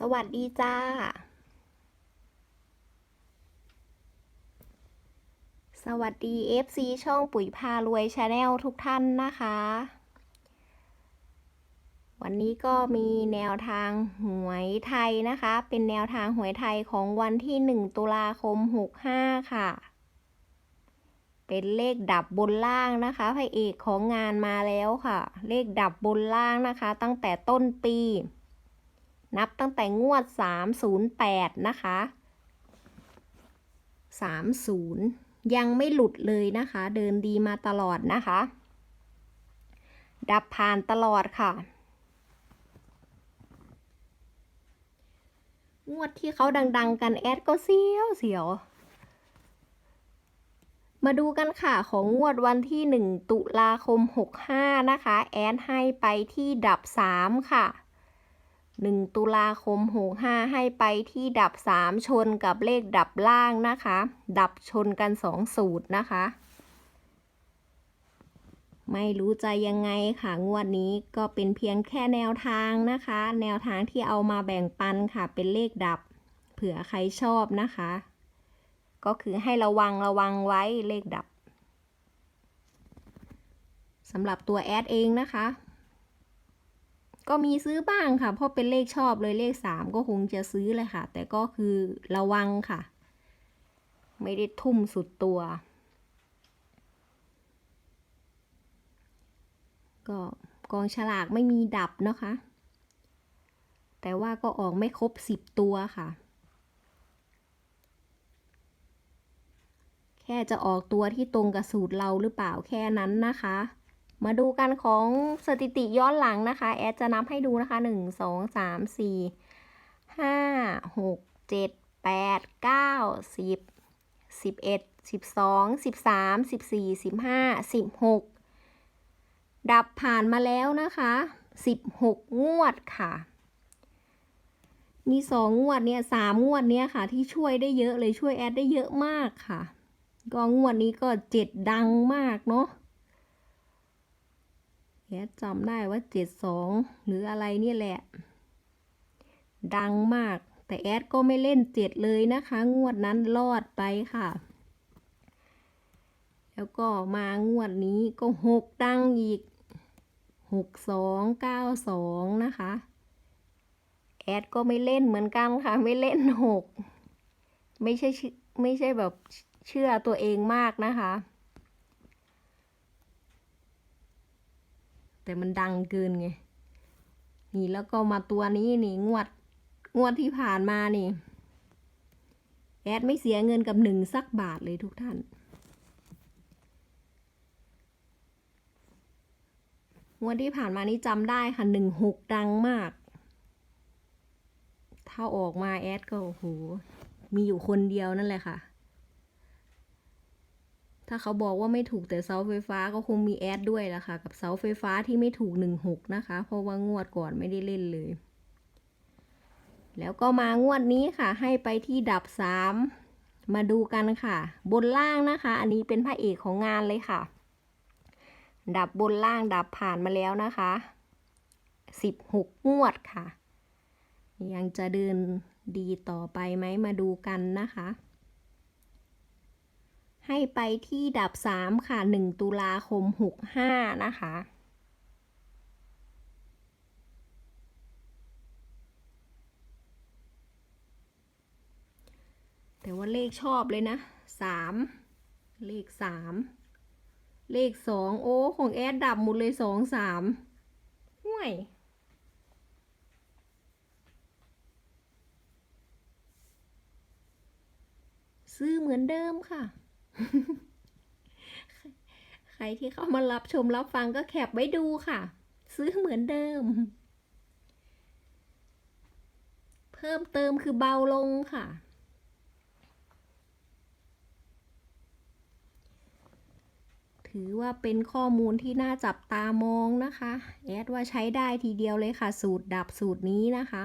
สวัสดีจ้า สวัสดี FC ช่องปุ๋ยพารวยชาแนลทุกท่านนะคะ วันนี้ก็มีแนวทางหวยไทยนะคะ เป็นแนวทางหวยไทยของวันที่ 1 ตุลาคม 65 ค่ะ เป็นเลขดับบนล่างนะคะพระเอกของงานมาแล้วค่ะ เลขดับบนล่างนะคะ ตั้งแต่ต้นปี นับตั้งแต่งวด 308 นะคะ 30 ยังไม่หลุดเลยนะคะ เดินดีมาตลอดนะคะ ดับผ่านตลอดค่ะ งวดที่เขาดัง ๆ กันแอดก็เสียวเสียวมาดูกันค่ะของงวดวันที่ 1 ตุลาคม 65 นะคะ แอดให้ไปที่ดับ 3 ค่ะ 1 ตุลาคม 65 ให้ไปที่ดับ 3 ชนกับเลขดับล่างนะคะ ดับชนกัน 2 สูตรนะคะ ไม่รู้จะยังไงค่ะ งวดนี้ก็เป็นเพียงแค่แนวทางนะคะ แนวทางที่เอามาแบ่งปันค่ะ เป็นเลขดับ เผื่อใครชอบนะคะ ก็คือให้ระวังระวังไว้เลขดับสำหรับตัวแอดเองนะคะ ก็มีซื้อบ้างค่ะ เพราะเป็นเลขชอบเลยเลขสามก็คงจะซื้อเลยค่ะ แต่ก็คือระวังค่ะ ไม่ได้ทุ่มสุดตัว ก็กองฉลากไม่มีดับนะคะ แต่ว่าก็ออกไม่ครบสิบตัวค่ะ แค่จะออกตัวที่ตรงกับสูตรเราหรือเปล่าแค่นั้นนะคะ มาดูกันของสถิติย้อนหลังนะคะ แอดจะนับให้ดูนะคะหนึ่งสองสามสี่ห้าหกเจ็ดแปดเก้าสิบสิบเอ็ดสิบสองสิบสามสิบสี่สิบห้าสิบหกดับผ่านมาแล้วนะคะสิบหกงวดค่ะ มีสองงวดเนี่ยสามงวดเนี่ยค่ะ ที่ช่วยได้เยอะเลยช่วยแอดได้เยอะมากค่ะ ก็งวดนี้ก็เจ็ดดังมากเนาะ แอดจำได้ว่าเจ็ดสองหรืออะไรเนี่ยแหละ ดังมาก แต่แอดก็ไม่เล่นเจ็ดเลยนะคะ งวดนั้นรอดไปค่ะ แล้วก็มางวดนี้ก็หกดังอีกหกสองเก้าสองนะคะ แอดก็ไม่เล่นเหมือนกันค่ะ ไม่เล่นหกไม่ใช่ไม่ใช่แบบเชื่อตัวเองมากนะคะ แต่มันดังเกินไง นี่แล้วก็มาตัวนี้นี่งวด งวดที่ผ่านมานี่ แอดไม่เสียเงินกับหนึ่งสักบาทเลยทุกท่านงวดที่ผ่านมานี่จำได้ค่ะหนึ่งหกดังมาก ถ้าออกมาแอดก็โอ้โห มีอยู่คนเดียวนั่นแหละค่ะ ถ้าเขาบอกว่าไม่ถูกแต่เสาไฟฟ้าก็คงมีแอดด้วยล่ะค่ะ กับเสาไฟฟ้าที่ไม่ถูกหนึ่งหกนะคะ เพราะว่างวดก่อนไม่ได้เล่นเลย แล้วก็มางวดนี้ค่ะ ให้ไปที่ดับสามมาดูกันค่ะ บนล่างนะคะ อันนี้เป็นพระเอกของงานเลยค่ะ ดับบนล่างดับผ่านมาแล้วนะคะสิบหกงวดค่ะ ยังจะเดินดีต่อไปไหมมาดูกันนะคะ ให้ไปที่ดับ 3 ค่ะ 1 ตุลาคม 65 นะคะ แต่ว่าเลขชอบเลยนะ 3 เลข 3 เลข 2 โอ้ ของแอดดับหมดเลย 2 3ห่วยซื้อเหมือนเดิมค่ะ ใครที่เข้ามารับชมรับฟังก็แคปไว้ดูค่ะ ซื้อเหมือนเดิม เพิ่มเติมคือเบาลงค่ะ ถือว่าเป็นข้อมูลที่น่าจับตามองนะคะ แอดว่าใช้ได้ทีเดียวเลยค่ะ สูตรดับสูตรนี้นะคะ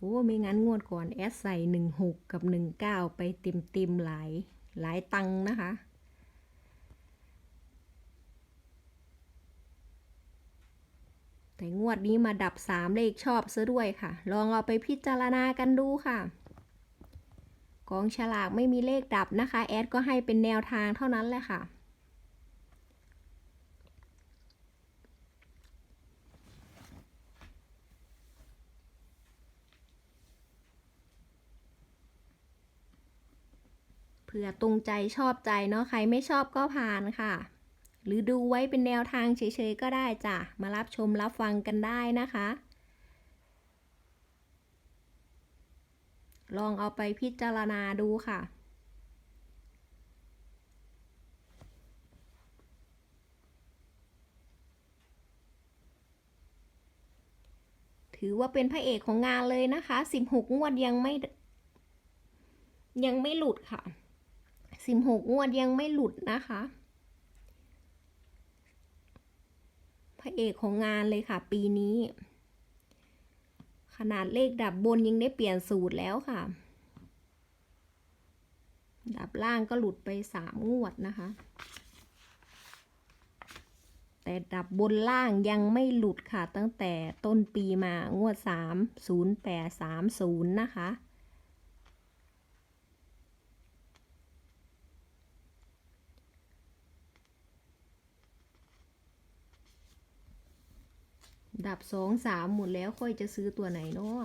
โอ้ไม่งั้นงวดก่อนแอดใส่หนึ่งหกกับหนึ่งเก้าไปเต็มเต็มหลายหลายตังนะคะ แต่งวดนี้มาดับสามเลขชอบซะด้วยค่ะ ลองเอาไปพิจารณากันดูค่ะกองฉลากไม่มีเลขดับนะคะ แอดก็ให้เป็นแนวทางเท่านั้นแหละค่ะ เผื่อตรงใจชอบใจเนาะใครไม่ชอบก็ผ่านค่ะ หรือดูไว้เป็นแนวทางเฉยๆก็ได้จ้ะ มารับชมรับฟังกันได้นะคะ ลองเอาไปพิจารณาดูค่ะถือว่าเป็นพระเอกของงานเลยนะคะ 16 งวดยังไม่ ยังไม่หลุดค่ะ 16งวดยังไม่หลุดนะคะ พระเอกของงานเลยค่ะ ปีนี้ ขนาดเลขดับบนยังได้เปลี่ยนสูตรแล้วค่ะ ดับล่างก็หลุดไปสามงวดนะคะ แต่ดับบนล่างยังไม่หลุดค่ะ ตั้งแต่ต้นปีมางวดสามศูนย์แปดสามศูนย์นะคะ ดับสองสามหมดแล้วค่อยจะซื้อตัวไหนเนาะ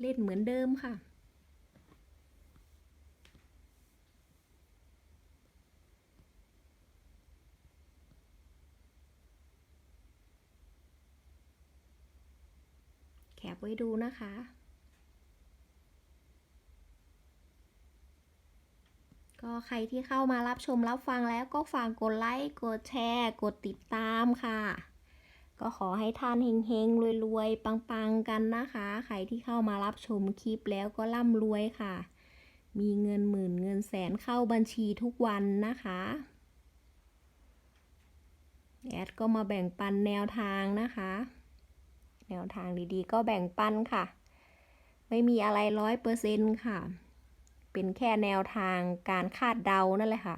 เล่นเหมือนเดิมค่ะ แคปไว้ดูนะคะ ก็ใครที่เข้ามารับชมรับฟังแล้วก็ฝากกดไลค์ กดแชร์ กดติดตามค่ะ ก็ขอให้ท่านเฮงๆ รวยๆ ปังๆ กันนะคะ ใครที่เข้ามารับชมคลิปแล้วก็ร่ำรวยค่ะ มีเงินหมื่นเงินแสนเข้าบัญชีทุกวันนะคะแอดก็มาแบ่งปันแนวทางนะคะ แนวทางดีๆ ก็แบ่งปันค่ะ ไม่มีอะไรร้อยเปอร์เซ็นต์ค่ะ เป็นแค่แนวทางการคาดเดานั่นแหละค่ะ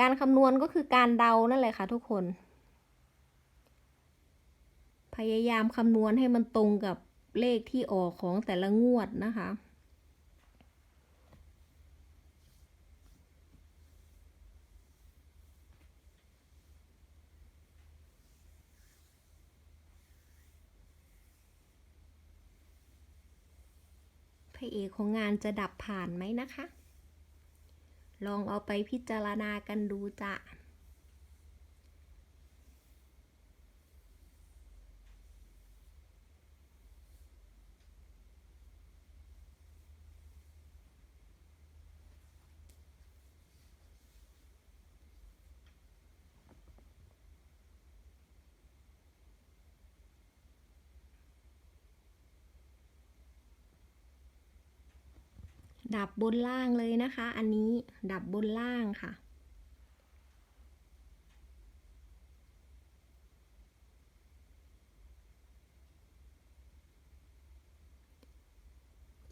การคำนวณก็คือการเดานั่นแหละค่ะทุกคน พยายามคำนวณให้มันตรงกับเลขที่ออกของแต่ละงวดนะคะ พระเอกของงานจะดับผ่านไหมนะคะ ลองเอาไปพิจารณากันดูจ้ะ ดับบนล่างเลยนะคะ อันนี้ดับบนล่างค่ะ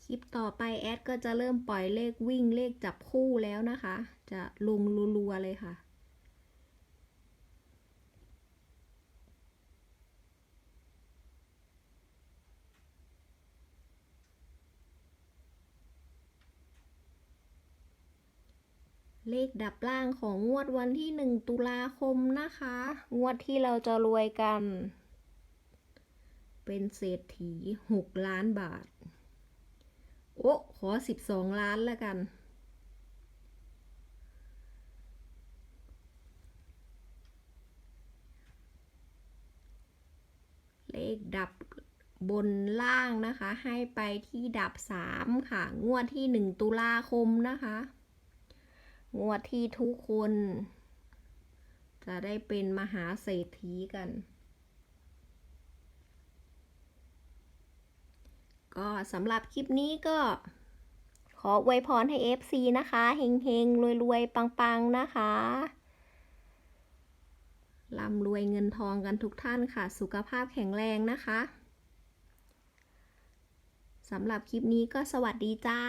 คลิปต่อไปแอดก็จะเริ่มปล่อยเลขวิ่งเลขจับคู่แล้วนะคะ จะลงรัวๆเลยค่ะ เลขดับล่างของงวดวันที่ 1 ตุลาคมนะคะ งวดที่เราจะรวยกัน เป็นเศรษฐี 6 ล้านบาท โอ้ขอ 12 ล้านแล้วกัน เลขดับบนล่างนะคะ ให้ไปที่ดับ 3 ค่ะ งวดที่ 1 ตุลาคมนะคะ งวดที่ทุกคน จะได้เป็นมหาเศรษฐีกัน ก็สำหรับคลิปนี้ก็ ขออวยพรให้ FC นะคะ เฮงๆ รวยๆ ปังๆ นะคะร่ำรวยเงินทองกันทุกท่านค่ะ สุขภาพแข็งแรงนะคะสำหรับคลิปนี้ก็สวัสดีจ้า